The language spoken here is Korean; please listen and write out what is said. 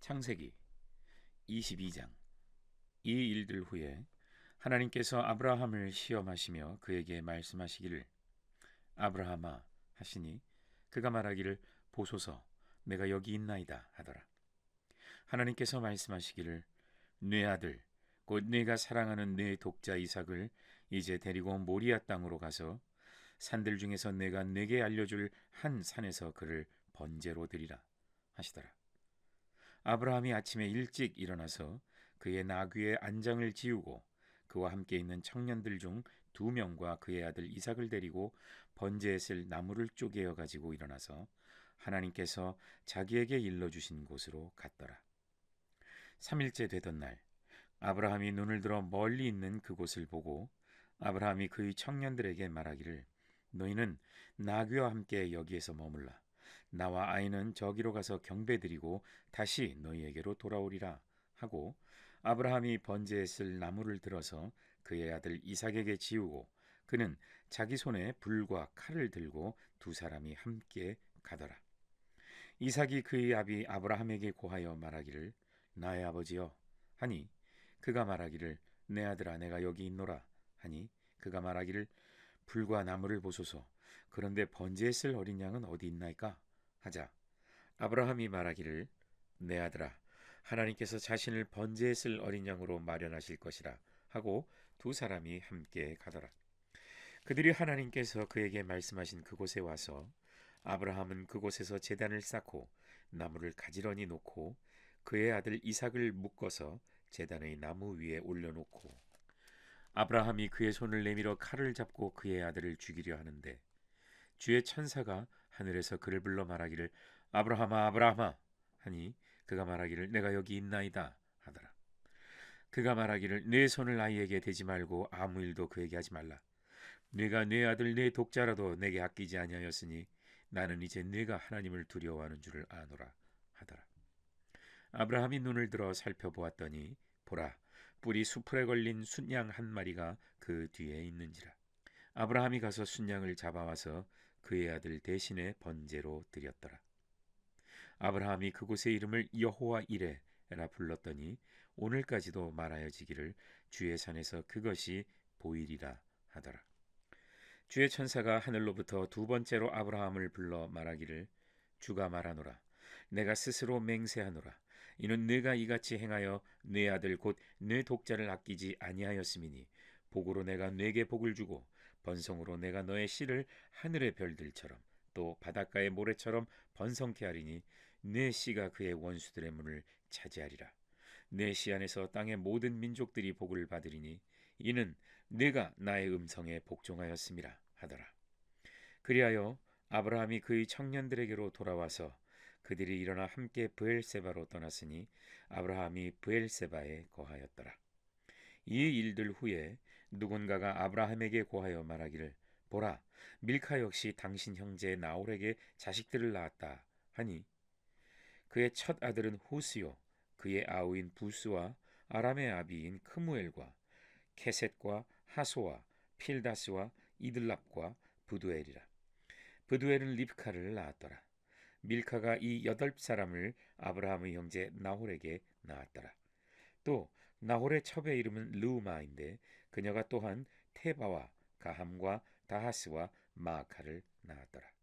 창세기 22장. 이 일들 후에 하나님께서 아브라함을 시험하시며 그에게 말씀하시기를 아브라함아 하시니 그가 말하기를 보소서 내가 여기 있나이다 하더라. 하나님께서 말씀하시기를 내 아들 곧 네가 사랑하는 내 독자 이삭을 이제 데리고 모리아 땅으로 가서 산들 중에서 내가 네게 알려줄 한 산에서 그를 번제로 드리라 하시더라 아브라함이 아침에 일찍 일어나서 그의 나귀의 안장을 지우고 그와 함께 있는 청년들 중 두 명과 그의 아들 이삭을 데리고 번제에 쓸 나무를 쪼개어 가지고 일어나서 하나님께서 자기에게 일러 주신 곳으로 갔더라. 3일째 되던 날 아브라함이 눈을 들어 멀리 있는 그곳을 보고 아브라함이 그의 청년들에게 말하기를 너희는 나귀와 함께 여기에서 머물라 나와 아이는 저기로 가서 경배드리고 다시 너희에게로 돌아오리라 하고 아브라함이 번제에 쓸 나무를 들어서 그의 아들 이삭에게 지우고 그는 자기 손에 불과 칼을 들고 두 사람이 함께 가더라. 이삭이 그의 아비 아브라함에게 고하여 말하기를 나의 아버지여 하니 그가 말하기를 내 아들아 내가 여기 있노라 하니 그가 말하기를 불과 나무를 보소서 그런데 번제에 쓸 어린 양은 어디 있나이까 하자 아브라함이 말하기를 내 아들아 하나님께서 자신을 번제에 쓸 어린 양으로 마련하실 것이라 하고 두 사람이 함께 가더라. 그들이 하나님께서 그에게 말씀하신 그곳에 와서 아브라함은 그곳에서 제단을 쌓고 나무를 가지런히 놓고 그의 아들 이삭을 묶어서 제단의 나무 위에 올려놓고 아브라함이 그의 손을 내밀어 칼을 잡고 그의 아들을 죽이려 하는데 주의 천사가 하늘에서 그를 불러 말하기를 아브라함아 아브라함아 하니 그가 말하기를 내가 여기 있나이다 하더라. 그가 말하기를 내 손을 아이에게 대지 말고 아무 일도 그에게 하지 말라. 네가 내 아들 내 독자라도 내게 아끼지 아니하였으니 나는 이제 네가 하나님을 두려워하는 줄을 아노라 하더라. 아브라함이 눈을 들어 살펴보았더니 보라 뿔이 수풀에 걸린 순양 한 마리가 그 뒤에 있는지라. 아브라함이 가서 순양을 잡아와서 그의 아들 대신에 번제로 드렸더라. 아브라함이 그곳의 이름을 여호와 이레라 불렀더니 오늘까지도 말하여지기를 주의 산에서 그것이 보이리라 하더라. 주의 천사가 하늘로부터 두 번째로 아브라함을 불러 말하기를 주가 말하노라 내가 스스로 맹세하노라 이는 네가 이같이 행하여 네 아들 곧 네 독자를 아끼지 아니하였음이니 복으로 내가 네게 복을 주고 번성으로 내가 너의 씨를 하늘의 별들처럼 또 바닷가의 모래처럼 번성케 하리니 내 씨가 그의 원수들의 문을 차지하리라. 내 씨 안에서 땅의 모든 민족들이 복을 받으리니 이는 내가 나의 음성에 복종하였음이라 하더라. 그리하여 아브라함이 그의 청년들에게로 돌아와서 그들이 일어나 함께 브엘세바로 떠났으니 아브라함이 브엘세바에 거하였더라. 이 일들 후에 누군가가 아브라함에게 고하여 말하기를 보라 밀카 역시 당신 형제 나홀에게 자식들을 낳았다 하니 그의 첫 아들은 호스요 그의 아우인 부스와 아람의 아비인 크무엘과 케셋과 하소와 필다스와 이들랍과 부두엘이라. 부두엘은 립카를 낳았더라. 밀카가 이 여덟 사람을 아브라함의 형제 나홀에게 낳았더라. 또 나홀의 첩의 이름은 르우마인데 그녀가 또한 테바와 가함과 다하스와 마아카를 낳았더라.